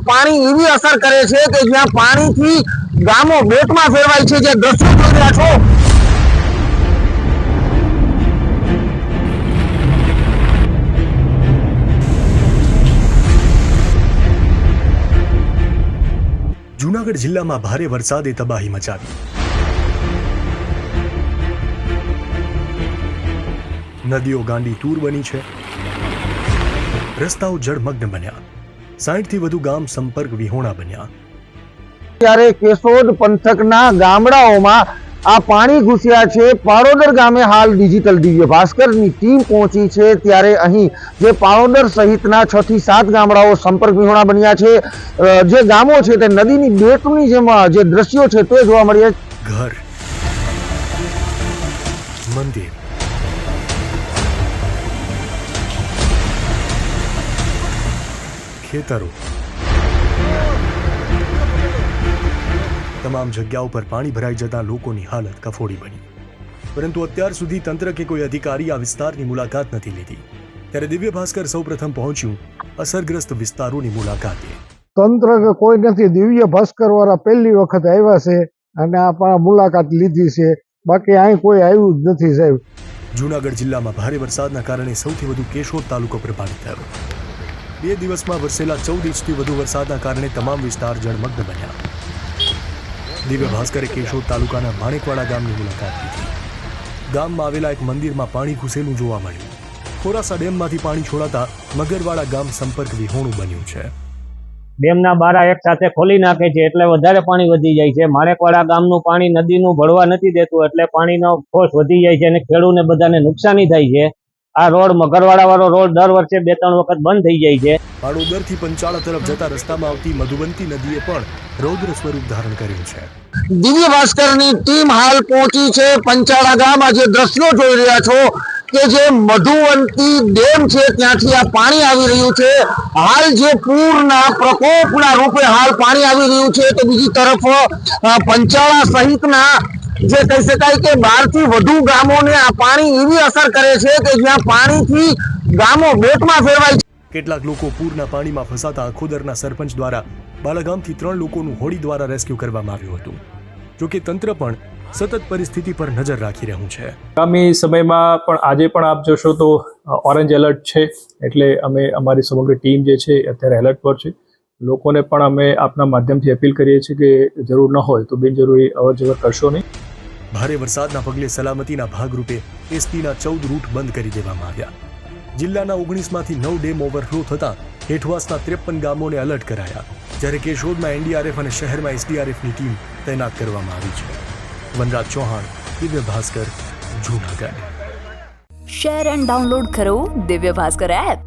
પાણી એવી અસર કરે છે કે જ્યાં પાણીથી ગામો બેટમાં ફેરવાય છે, જે દ્રશ્યો જોઈ રહ્યા છો. જૂનાગઢ જિલ્લામાં ભારે વરસાદે તબાહી મચાવી. નદીઓ ગાંડી તૂર બની છે. રસ્તાઓ જળમગ્ન બન્યા. સાઠથી વધુ ગામ સંપર્ક વિહોણા બન્યા. ત્યારે કેશોદ પંથકના ગામડાઓમાં આ પાણી ઘૂસ્યા છે. પારોદર ગામે હાલ ડિજિટલ દિવ્ય ભાસ્કરની ટીમ પહોંચી છે. ત્યારે અહીં જે પારોદર સહિતના છ થી સાત ગામડાઓ સંપર્ક વિહોણા બન્યા છે. જે ગામો છે તે નદીની બેટની જેમ જે દ્રશ્યો છે તે જોવા મળ્યા ઘર મંદિર ખેતરો. તમામ જગ્યાઓ પર પાણી ભરાઈ જતા લોકોની હાલત કફોડી બની. પરંતુ અત્યાર સુધી તંત્ર કે કોઈ અધિકારી આ વિસ્તારની મુલાકાત નથી લીધી. ત્યારે દિવ્ય ભાસ્કર સૌપ્રથમ પહોંચ્યું અસરગ્રસ્ત વિસ્તારોની મુલાકાતે. તંત્ર કે કોઈ નથી દિવ્ય ભાસ્કર વાળા પહેલી વખત આવ્યા છે અને આ મુલાકાત લીધી છે. બાકી અહીં કોઈ આવ્યું જ નથી સાહેબ. જૂનાગઢ જિલ્લામાં ભારે વરસાદના કારણે સૌથી વધુ કેશોદ તાલુકો પ્રભાવિત થયો. બે દિવસમાં વરસેલા ચૌદ ઇંચથી વધુ વરસાદના કારણે તમામ વિસ્તાર જળમગ્ન બન્યા. દિવ્ય ભાસ્કરે કેશોદ તાલુકાના માણેકવાડા ગામની મુલાકાત લીધી. ગામમાં આવેલા એક મંદિરમાં પાણી ઘૂસેલું જોવા મળ્યું. ખોરાસા ડેમમાંથી પાણી છોડાતા મગરવાડા ગામ સંપર્ક વિહોણું બન્યું છે. ડેમના બારા એક સાથે ખોલી નાખે છે એટલે વધારે પાણી વધી જાય છે. માણેકવાડા ગામનું પાણી નદીનું ભળવા નથી દેતું એટલે પાણીનો ફોર્સ વધી જાય છે અને ખેડૂને બધાને નુકસાની થાય છે. આ રોડ મગરવાડા વાળો રોડ દર વર્ષે બે ત્રણ વખત બંધ થઈ જાય છે. પાડોદરથી પંચાળા તરફ જતા રસ્તામાં આવતી મધુબંતી નદીએ પણ રૌદ્ર સ્વરૂપ ધારણ કર્યું છે. દિવ્ય ભાસ્કરની ટીમ હાલ પહોંચી છે. પંચાળા ગામ આ જે દ્રશ્યો જોઈ રહ્યા છો કે જે મધુવંતી ડેમ છે ત્યાંથી આ પાણી આવી રહ્યું છે. હાલ જે પૂરના પ્રકોપના રૂપે હાલ પાણી આવી રહ્યું છે તો બીજી તરફ પંચાળા સહિતના જે કહી શકાય કે બારથી વધુ ગામોને આ પાણી એવી અસર કરે છે કે જ્યાં પાણીથી ગામો બેટમાં ફેરવાય છે. કેટલાક લોકો પૂરના પાણીમાં ફસાતા અખોદરના સરપંચ દ્વારા બાલાગામથી ત્રણ લોકોનું હોડી દ્વારા રેસ્ક્યુ કરવામાં આવ્યું હતું. જોકે તંત્ર પણ સતત પરિસ્થિતિ પર નજર રાખી રહ્યું છે. આગામી સમયમાં પણ આજે પણ આપ જોશો તો ઓરેન્જ એલર્ટ છે. એટલે અમે અમારી સમગ્ર ટીમ જે છે અત્યારે એલર્ટ પર છે. લોકોને પણ અમે આપના માધ્યમથી અપીલ કરીએ છીએ કે જરૂર ન હોય તો બિનજરૂરી અવર જવર કરશો નહીં. ભારે વરસાદના પગલે સલામતીના ભાગરૂપે એસટીના ચૌદ રૂટ બંધ કરી દેવામાં આવ્યા. જિલ્લાના ઓગણીસમાંથી નવ ડેમ ઓવરફ્લો થતાં હેઠવાસના ત્રેપન ગામોને એલર્ટ કરાયા, જ્યારે કેશોદમાં એનડીઆરએફ અને શહેરમાં એસડીઆરએફની ટીમ તૈનાત કરવામાં આવી છે. Vanraj Chauhan, Divya Bhaskar, Junagadh. Share and download કરો દિવ્ય ભાસ્કર એપ.